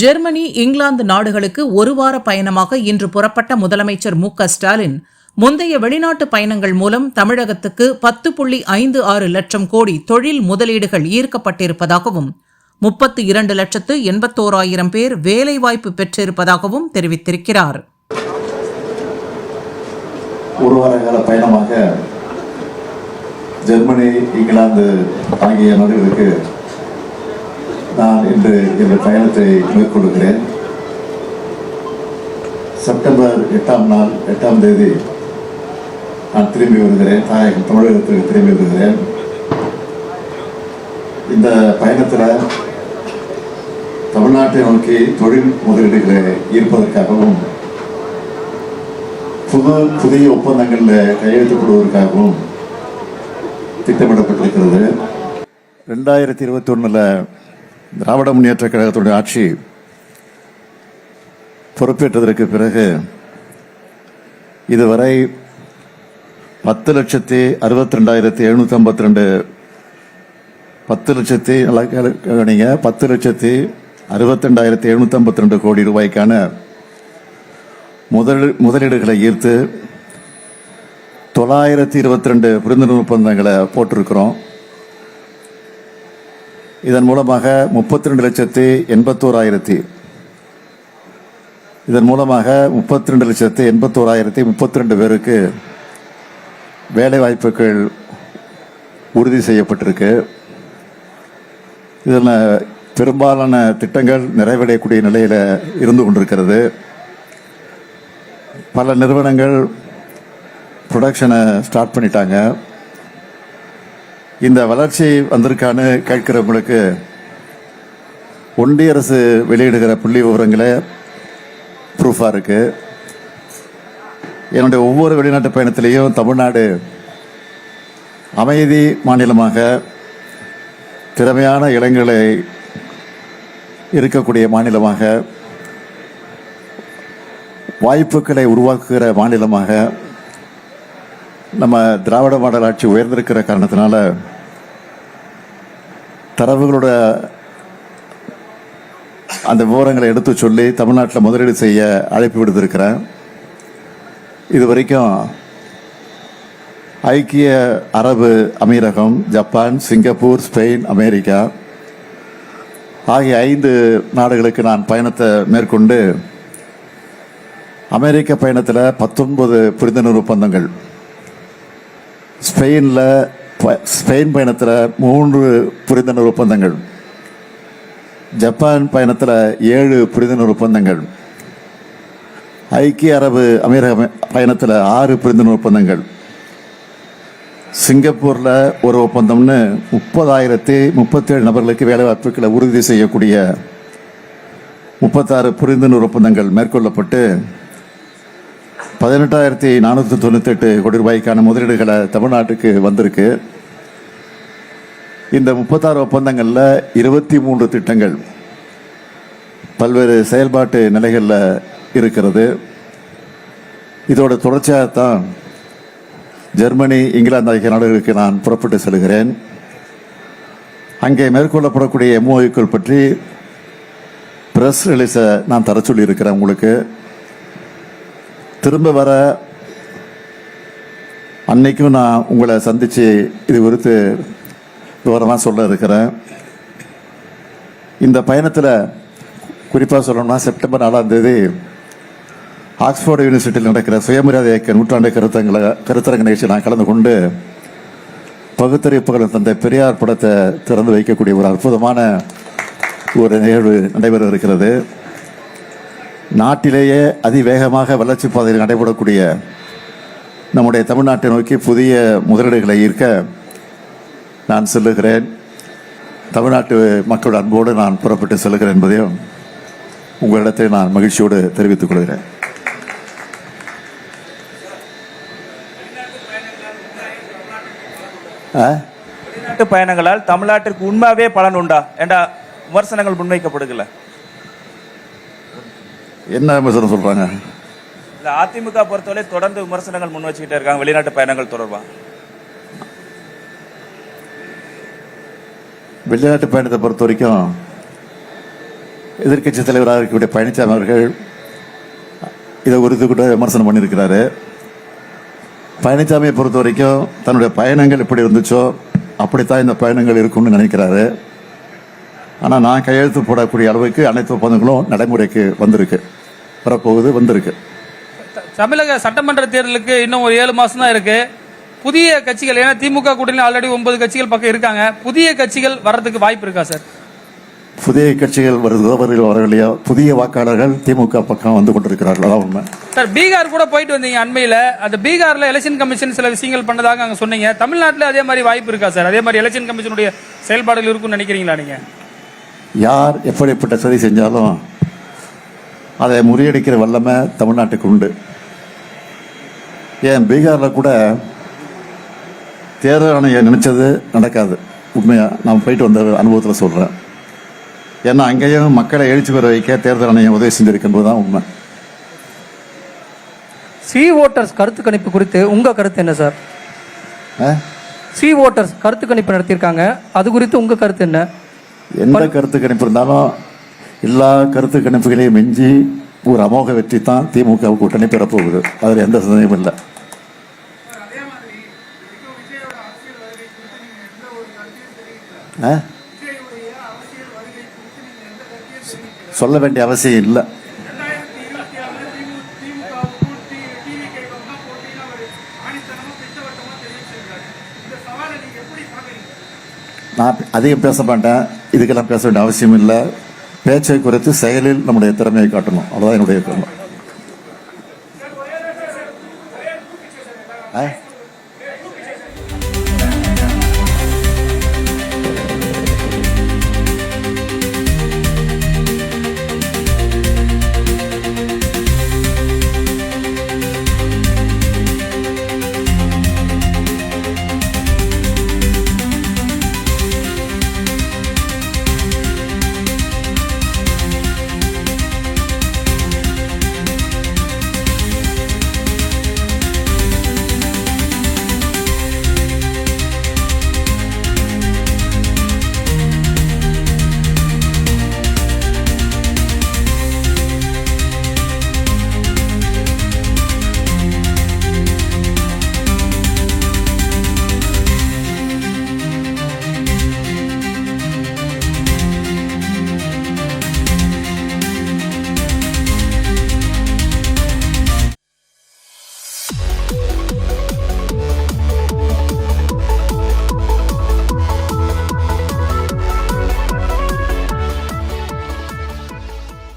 Germany England நாடுகளுக்கு ஒரு வார பயணமாக இன்று புறப்பட்ட முதலமைச்சர் மு ஸ்டாலின் முந்தைய வெளிநாட்டு பயணங்கள் மூலம் தமிழகத்துக்கு பத்து புள்ளி ஐந்து ஆறு லட்சம் கோடி தொழில் முதலீடுகள் ஈர்க்கப்பட்டிருப்பதாகவும் முப்பத்து இரண்டு லட்சத்து எண்பத்தோராயிரம் பேர் வேலைவாய்ப்பு பெற்றிருப்பதாகவும் தெரிவித்திருக்கிறார். ஒரு வார கால பயணமாக ஜெர்மனி இங்கிலாந்து ஆகிய நாடுகளுக்கு நான் இன்று இந்த பயணத்தை மேற்கொள்கிறேன். செப்டம்பர் எட்டாம் நாள் எட்டாம் தேதி நான் திரும்பி வருகிறேன். தாயகம் தமிழகத்துக்கு திரும்பி வருகிறேன். இந்த பயணத்தில் தமிழ்நாட்டை நோக்கி தொழில் முதலீடுகளை ஈர்ப்பதற்காகவும் புது புதிய ஒப்பந்தங்களில் கையெழுத்துப்படுவதற்காகவும் திட்டமிடப்பட்டிருக்கிறது. ரெண்டாயிரத்தி இருபத்தி ஒன்றில் திராவிட முன்னேற்ற கழகத்துடைய ஆட்சி பொறுப்பேற்றதற்கு பிறகு இதுவரை பத்து லட்சத்தி அறுபத்தி ரெண்டாயிரத்தி எழுநூத்தி ஐம்பத்தி ரெண்டு பத்து லட்சத்தி நல்லா பத்து லட்சத்தி அறுபத்தி ரெண்டாயிரத்தி எழுநூத்தி ஐம்பத்தி ரெண்டு கோடி ரூபாய்க்கான முதல் முதலீடுகளை ஈர்த்து தொள்ளாயிரத்தி இருபத்தி ரெண்டு புரிந்துணர்வு ஒப்பந்தங்களை போட்டிருக்கிறோம். இதன் மூலமாக முப்பத்தி ரெண்டு லட்சத்தி எண்பத்தோராயிரத்தி இதன் மூலமாக முப்பத்தி ரெண்டு லட்சத்தி எண்பத்தோராயிரத்தி முப்பத்தி ரெண்டு பேருக்கு வேலை வாய்ப்புகள் உறுதி செய்யப்பட்டிருக்கு. இதில் பெரும்பாலான திட்டங்கள் நிறைவடையக்கூடிய நிலையில் இருந்து கொண்டிருக்கிறது. பல நிறுவனங்கள் ப்ரொடக்ஷனை ஸ்டார்ட் பண்ணிட்டாங்க. இந்த வளர்ச்சி வந்திருக்கான்னு கேட்கிறவங்களுக்கு ஒன்றிய அரசு வெளியிடுகிற புள்ளி விவரங்களே ப்ரூஃபாக இருக்கு. என்னுடைய ஒவ்வொரு வெளிநாட்டு பயணத்திலையும் தமிழ்நாடு அமைதி மாநிலமாக திறமையான இளைஞர்களை இருக்கக்கூடிய மாநிலமாக வாய்ப்புகளை உருவாக்குகிற மாநிலமாக நம்ம திராவிட மாடல் ஆட்சி உயர்ந்திருக்கிற காரணத்தினால தரவுகளோட அந்த விவரங்களை எடுத்து சொல்லி தமிழ்நாட்டில் முதலீடு செய்ய அழைப்பு விடுத்திருக்கிறேன். இது வரைக்கும் ஐக்கிய அரபு அமீரகம் ஜப்பான் சிங்கப்பூர் ஸ்பெயின் அமெரிக்கா ஆகிய ஐந்து நாடுகளுக்கு நான் பயணத்தை மேற்கொண்டு அமெரிக்க பயணத்தில் பத்தொன்பது புரிந்துணர்வு ஒப்பந்தங்கள் ஸ்பெயினில் ப- ஸ்பெயின் பயணத்தில் மூன்று புரிந்துணர்வு ஒப்பந்தங்கள். ஜப்பான் பயணத்தில் ஏழு புரிந்துணர்வு ஒப்பந்தங்கள். ஐக்கிய அரபு அமீரக பயணத்தில் ஆறு புரிந்துணர்வு ஒப்பந்தங்கள். சிங்கப்பூரில் ஒரு ஒப்பந்தம்னு முப்பதாயிரத்தி முப்பத்தேழு நபர்களுக்கு வேலைவாய்ப்புகளை உறுதி செய்யக்கூடிய முப்பத்தாறு புரிந்துணர்வு ஒப்பந்தங்கள் மேற்கொள்ளப்பட்டு பதினெட்டாயிரத்தி நானூற்றி தொண்ணூத்தெட்டு கோடி ரூபாய்க்கான முதலீடுகளை தமிழ்நாட்டுக்கு வந்திருக்கு. இந்த முப்பத்தாறு ஒப்பந்தங்களில் இருபத்தி மூன்று திட்டங்கள் பல்வேறு செயல்பாட்டு நிலைகளில் இருக்கிறது. இதோட தொடர்ச்சியாகத்தான் ஜெர்மனி இங்கிலாந்து ஆகிய நாடுகளுக்கு நான் புறப்பட்டு செல்கிறேன். அங்கே மேற்கொள்ளப்படக்கூடிய எம்ஓயுக்கள் பற்றி ப்ரெஸ் ரிலீஸை நான் தர சொல்லியிருக்கிறேன் உங்களுக்கு. திரும்ப வர அன்னைக்கும் நான் உங்களை சந்தித்து இது குறித்து விவரமாக சொல்ல இருக்கிறேன். இந்த பயணத்தில் குறிப்பாக சொல்லணும்னா செப்டம்பர் நாலாம் தேதி ஆக்ஸ்போர்டு யூனிவர்சிட்டியில் நடக்கிற சுயமரியாதை இயக்க நூற்றாண்டு கருத்தங்களை கருத்தரங்க நிகழ்ச்சி நான் கலந்து கொண்டு பகுத்தறிவிப்புகள் தந்தை பெரியார் படத்தை திறந்து வைக்கக்கூடிய ஒரு அற்புதமான ஒரு நிகழ்வு நடைபெற இருக்கிறது. நாட்டிலேயே அதிவேகமாக வளர்ச்சி பாதையில் நடைபெறக்கூடிய நம்முடைய தமிழ்நாட்டை நோக்கி புதிய முதலீடுகளை ஈர்க்க நான் செல்லுகிறேன். தமிழ்நாட்டு மக்களோட அன்போடு நான் புறப்பட்டு செல்லுகிறேன் என்பதையும் உங்களிடத்தை நான் மகிழ்ச்சியோடு தெரிவித்துக் கொள்கிறேன். ஆ? பயணங்களால் தமிழ்நாட்டிற்கு உண்மையாவே பலன் உண்டா? என்ற விமர்சனங்கள் முன்வைக்கப்படுகல. என்ன விமர்சனம் சொல்றாங்க? இல்ல அதிமுக பொறுத்தவரை தொடர்ந்து விமர்சனங்கள் முன் வச்சுக்கிட்டே இருக்காங்க. வெளிநாட்டு பயணங்கள் தொடர்பா? வெளிநாட்டு பயணத்தை பொறுத்த வரைக்கும் எதிர்க்கட்சி தலைவராக இருக்கக்கூடிய பழனிசாமி அவர்கள் இதை குறித்து கூட விமர்சனம் பண்ணியிருக்கிறாரு. பழனிசாமியை பொறுத்த வரைக்கும் தன்னுடைய பயணங்கள் எப்படி இருந்துச்சோ அப்படித்தான் இந்த பயணங்கள் இருக்கும்னு நினைக்கிறாரு. ஆனால் நான் கையெழுத்து போடக்கூடிய அளவுக்கு அனைத்து ஒப்பந்தங்களும் நடைமுறைக்கு வந்திருக்கு. வரப்போகுது வந்திருக்கு. தமிழக சட்டமன்ற தேர்தலுக்கு இன்னும் ஒரு ஏழு மாசம் தான் இருக்கு. புதிய கட்சிகள் ஏன்னா திமுக கூட்டணி ஆல்ரெடி ஒன்பது கட்சிகள் பக்கம் இருக்காங்க. புதிய கட்சிகள் வர்றதுக்கு வாய்ப்பு இருக்கா சார்? புதிய கட்சிகள் வருதோ வருகிறோ வரவில்லையோ புதிய வாக்காளர்கள் திமுக பக்கம் வந்து கொண்டிருக்கிறார்கள் அதான் உண்மை. சார் பீகார் கூட போயிட்டு வந்தீங்க அண்மையில. அந்த பீகார்ல எலெக்ஷன் கமிஷன் சில விஷயங்கள் பண்ணதாக அங்க சொன்னீங்க. தமிழ்நாட்டுல அதே மாதிரி வாய்ப்பு இருக்கா சார்? அதே மாதிரி எலெக்ஷன் கமிஷனுடைய செயல்பாடுகள் இருக்கும்னு நினைக்கிறீங்களா நீங்க? யார் எப்படிப்பட்ட சதி செஞ்சாலும் அதை முறியடிக்கிற வல்லமை தமிழ்நாட்டுக்கு உண்டு. ஏன் பீகாரில் கூட தேர்தல் ஆணையம் நினைச்சது நடக்காது. உண்மையா நான் போயிட்டு வந்த அனுபவத்தில் சொல்கிறேன் ஏன்னா அங்கேயும் மக்களை எழுச்சி பெற வைக்க தேர்தல் ஆணையம் உதவி செஞ்சிருக்கின்றது தான் உண்மை. சி ஓட்டர்ஸ் கருத்து கணிப்பு குறித்து உங்க கருத்து என்ன சார்? சி ஓட்டர்ஸ் கருத்து கணிப்பு நடத்தியிருக்காங்க. அது குறித்து உங்க கருத்து என்ன? எந்த கருத்து கணிப்பு இருந்தாலும் எல்லா கருத்து கணிப்புகளையும் மிஞ்சி ஒரு அமோக வெற்றி தான் திமுக கூட்டணி பெறப்போகுது. அதில் எந்த சந்தேகமும் இல்லை? சொல்ல வேண்டிய அவசியம் இல்லை. நான் அதிகம் பேச மாட்டேன். இதுக்கெல்லாம் பேச வேண்டிய அவசியம் இல்லை பேச்சை குறைத்து செயலில் நம்முடைய திறமையை காட்டணும். அவ்வளோதான் என்னுடைய கருணம் ஆ?